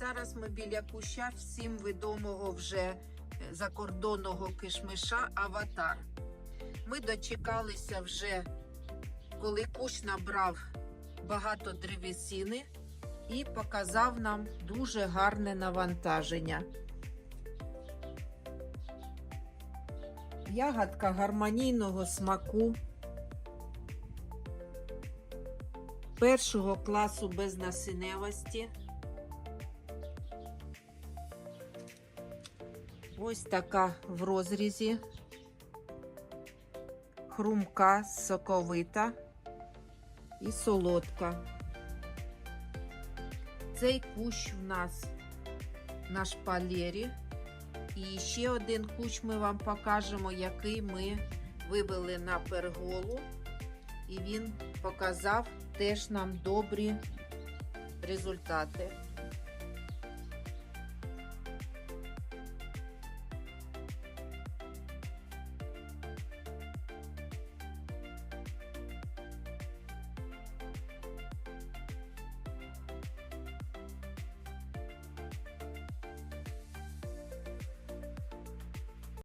Зараз ми біля куща всім відомого вже е, закордонного кишмиша Аватар. Ми дочекалися вже, коли кущ набрав багато древесини і показав нам дуже гарне навантаження. Ягодка гармонійного смаку. Першого класу безнасиневості. Ось така в розрізі. Хрумка, соковита і солодка. Цей кущ в нас на шпалері. І ще один кущ ми вам покажемо, який ми вивели на перголу. І він показав теж нам добрі результати.